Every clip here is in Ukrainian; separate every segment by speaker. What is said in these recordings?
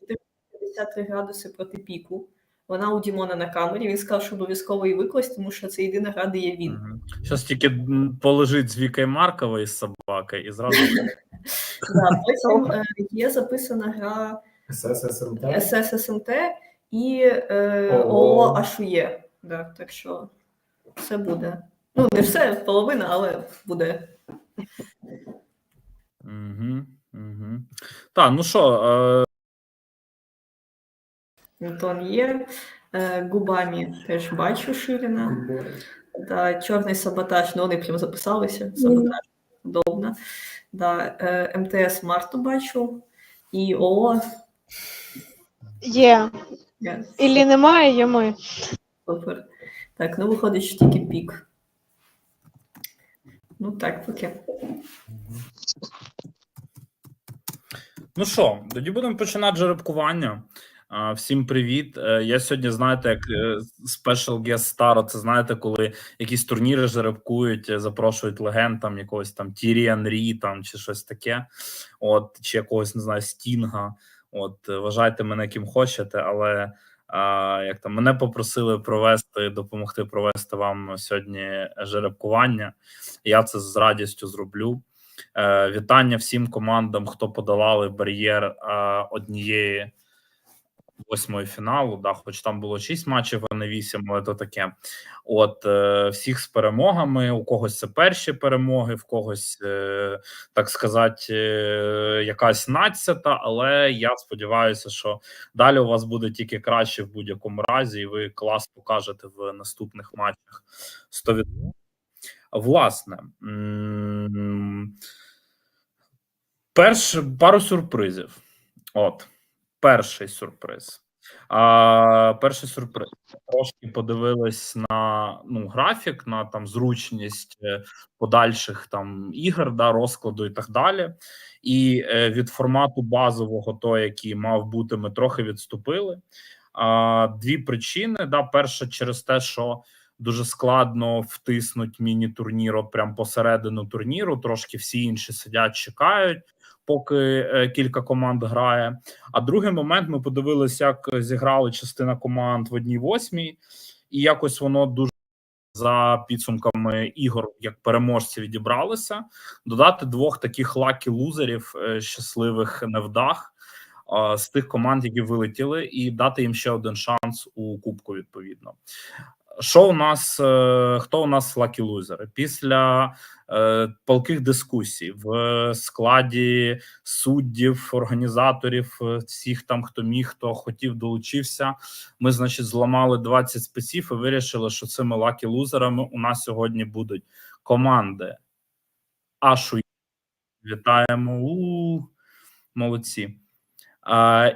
Speaker 1: 453 градуси проти піку. Вона у Дімона на камері. Він сказав, що обов'язково її викласть, тому що це єдина гра, де є він.
Speaker 2: Зараз тільки полежить з Вікою Марковою з собакою і зразу.
Speaker 1: Потім е, є записана гра. СССМТ і е, ООО Ашує. Так що все буде. Ну, не все, половина, але буде.
Speaker 2: Угу, угу. Так, ну що, е,
Speaker 1: Антон є. Е, губами теж бачу Ширина. Да, чорний саботаж, ну вони прям записалися. Саботаж удобно. Да, е, МТС Марту бачу. І ООО.
Speaker 3: Є.
Speaker 1: Є.
Speaker 3: Ілі немає, є ми.
Speaker 1: Супер. Так, ну виходить, що тільки пік. Ну так, поки.
Speaker 2: ну що, тоді будемо починати жеребкування. Всім привіт. Е, Я сьогодні, знаєте, як е, Special Guest Star, це знаєте, коли якісь турніри жеребкують, е, запрошують легенд, там якогось там Тірі Анрі, там чи щось таке, от, чи якогось, не знаю, Стінга. От, вважайте мене ким хочете, але а, як там мене попросили провести, допомогти провести вам сьогодні жеребкування. Я це з радістю зроблю. Е, Вітання всім командам, хто подолали бар'єр однієї восьмої фіналу. Да, хоч там було шість матчів, а не вісім, але то таке. От е, всіх з перемогами. У когось це перші перемоги, в когось, е, так сказати, е, якась надцята. Але я сподіваюся, що далі у вас буде тільки краще в будь-якому разі, і ви клас покажете в наступних матчах 100%. Власне, перш, пару сюрпризів. От, перший сюрприз. А, перший сюрприз. Трошки подивились на ну, графік, на там зручність е, подальших там ігор, да, розкладу і так далі. І е, від формату базового, той, який мав бути, ми трохи відступили. А, дві причини. Да, перша через те, що дуже складно втиснуть міні-турнір от прям посередину турніру. Трошки всі інші сидять, чекають, поки е, кілька команд грає. А другий момент ми подивилися, як зіграли частина команд в одній восьмій, і якось воно дуже. За підсумками ігор, як переможці відібралися, додати двох таких лакі лузерів, е, щасливих невдах з тих команд, які вилетіли, і дати їм ще один шанс у кубку. Відповідно, що у нас е, хто у нас лакі лузери після е, палких дискусій в складі суддів, організаторів, е, всіх там, хто міг, хто хотів, долучився. Ми, значить, зламали 20 спеців і вирішили, що цими лакі лузерами у нас сьогодні будуть команди. Ашу вітаємо у молодці.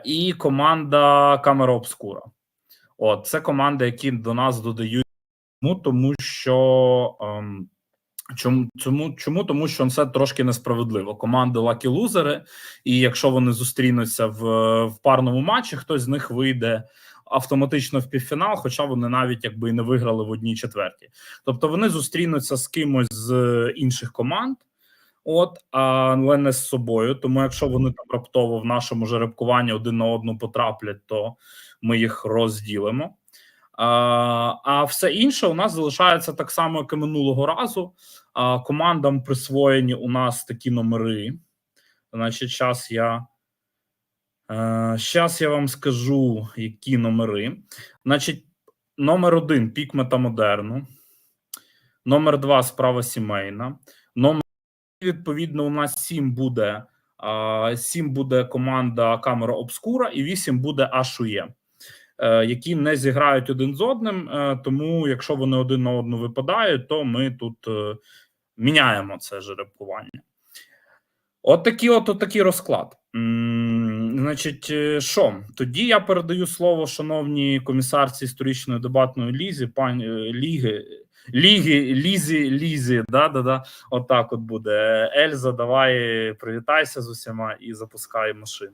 Speaker 2: І команда Камера Обскура. От це команди, які до нас додають, тому, що ем, чому, чому, чому? Тому що це трошки несправедливо. Команди лакі лузери, і якщо вони зустрінуться в, в парному матчі, хтось з них вийде автоматично в півфінал, хоча вони навіть якби і не виграли в одній четвертій. Тобто вони зустрінуться з кимось з інших команд. От, але не з собою. Тому, якщо вони там раптово в нашому жеребкуванні один на одну потраплять, то ми їх розділимо. А, а все інше у нас залишається так само, як і минулого разу. А, командам присвоєні у нас такі номери. Значить, зараз я. Зараз я вам скажу, які номери. Значить, номер один пік метамодерну, номер два справа сімейна. Номер відповідно, у нас сім буде. а, Сім буде команда Камера Обскура, і вісім буде Ашує, е, які не зіграють один з одним. е, Тому, якщо вони один на одну випадають, то ми тут е, міняємо це жеребкування. От такий от, от такий розклад. Значить, е, що тоді я передаю слово шановній комісарці історичної дебатної лізі, пані е, ліги, ліги, лізі, лізі. Да, да, да. Отак от буде. Ельза, давай привітайся з усіма і запускай машину.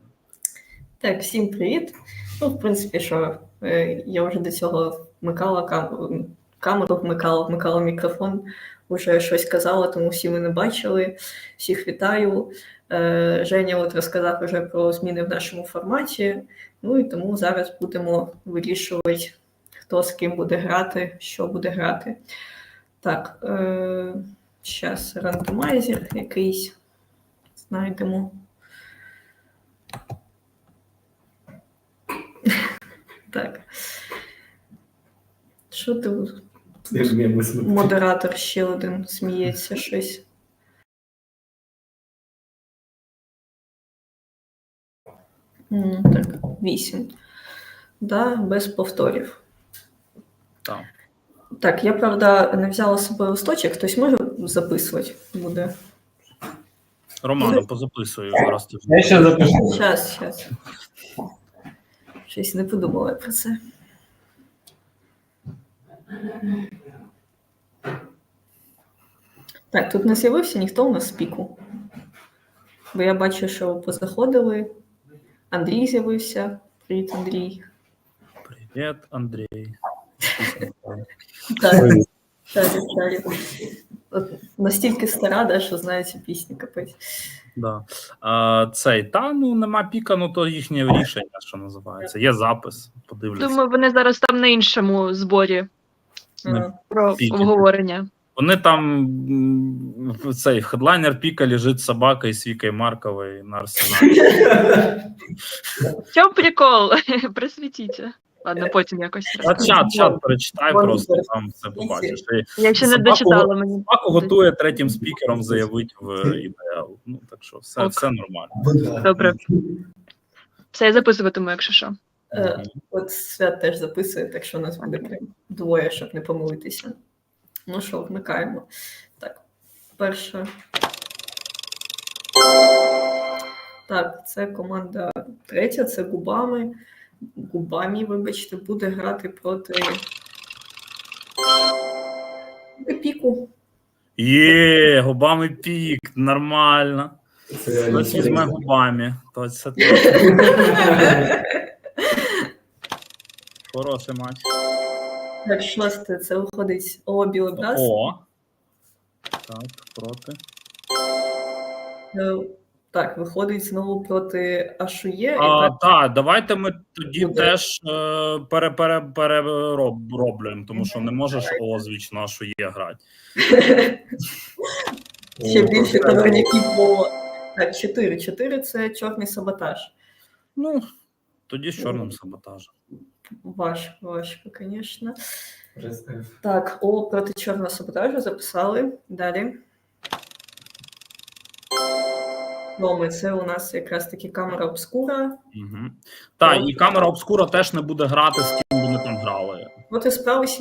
Speaker 1: Так, всім привіт. Ну, в принципі, що е, я вже до цього вмикала кам... камеру, вмикала, вмикала мікрофон, вже щось казала, тому всі мене бачили. Всіх вітаю. Е, Женя от розказав вже про зміни в нашому форматі. Ну і тому зараз будемо вирішувати, хто з ким буде грати, що буде грати. Так, е, зараз рандомайзер якийсь знайдемо. Так. Що ти. Модератор ще один сміється щось. Так, вісім. Да, без повторів.
Speaker 2: Так.
Speaker 1: Так, я правда не взяла з собою листочок, хтось може записувати буде.
Speaker 2: Романо, позаписую зараз.
Speaker 4: Я ще запишу.
Speaker 1: Щас, щас. Щось не подумала про це. Так, тут не з'явився ніхто у нас з піку. Бо я бачу, що позаходили. Андрій з'явився. Привіт, Андрій.
Speaker 2: Привіт, Андрій.
Speaker 1: Настільки стара, да, що знає цю пісню капець.
Speaker 2: Да. А, цей, та ну нема піка, ну то їхнє рішення, що називається. Є запис, подивляться.
Speaker 3: Думаю, вони зараз там на іншому зборі про
Speaker 2: Піки.
Speaker 3: обговорення.
Speaker 2: Вони там в цей хедлайнер піка лежить собака із Вікою Марковою на арсеналі.
Speaker 3: В чому прикол? Присвітіться. Ладно, потім якось
Speaker 2: А чат, чат перечитай, просто там все побачиш. І
Speaker 3: Я ще не
Speaker 2: собаку-
Speaker 3: дочитала мені.
Speaker 2: Собаку готує третім спікером заявити в ідеал. Ну так що все,
Speaker 3: Ок.
Speaker 2: все нормально.
Speaker 3: Добре. Все, я записуватиму, якщо що.
Speaker 1: е, От свят теж записує, так що у нас буде прям двоє, щоб не помилитися. Ну що, вмикаємо. Так, перша. Так, це команда третя, це губами. Губами, вибачте, буде грати проти піку.
Speaker 2: Є, губами пік, нормально.
Speaker 4: Це
Speaker 2: Хтось візьме губами. То це Хороший матч.
Speaker 1: Так, шосте, це виходить О, Білобраз.
Speaker 2: О. Так, проти.
Speaker 1: Е, Так, виходить знову проти Ашує. І
Speaker 2: А,
Speaker 1: так,
Speaker 2: так, давайте ми тоді
Speaker 1: Буде.
Speaker 2: теж е, пере, пере, перероблюємо, тому що не можеш О, звісно, що є грати.
Speaker 1: ще більше товарників було. Так, 4. 4 це чорний саботаж.
Speaker 2: Ну, тоді з чорним саботажем.
Speaker 1: Важко, важко, звісно. Так, О проти чорного саботажу записали. Далі. Роми, це у нас якраз таки камера обскура.
Speaker 2: Угу. Так, і камера обскура теж не буде грати, з ким вони там грали.
Speaker 1: От і справи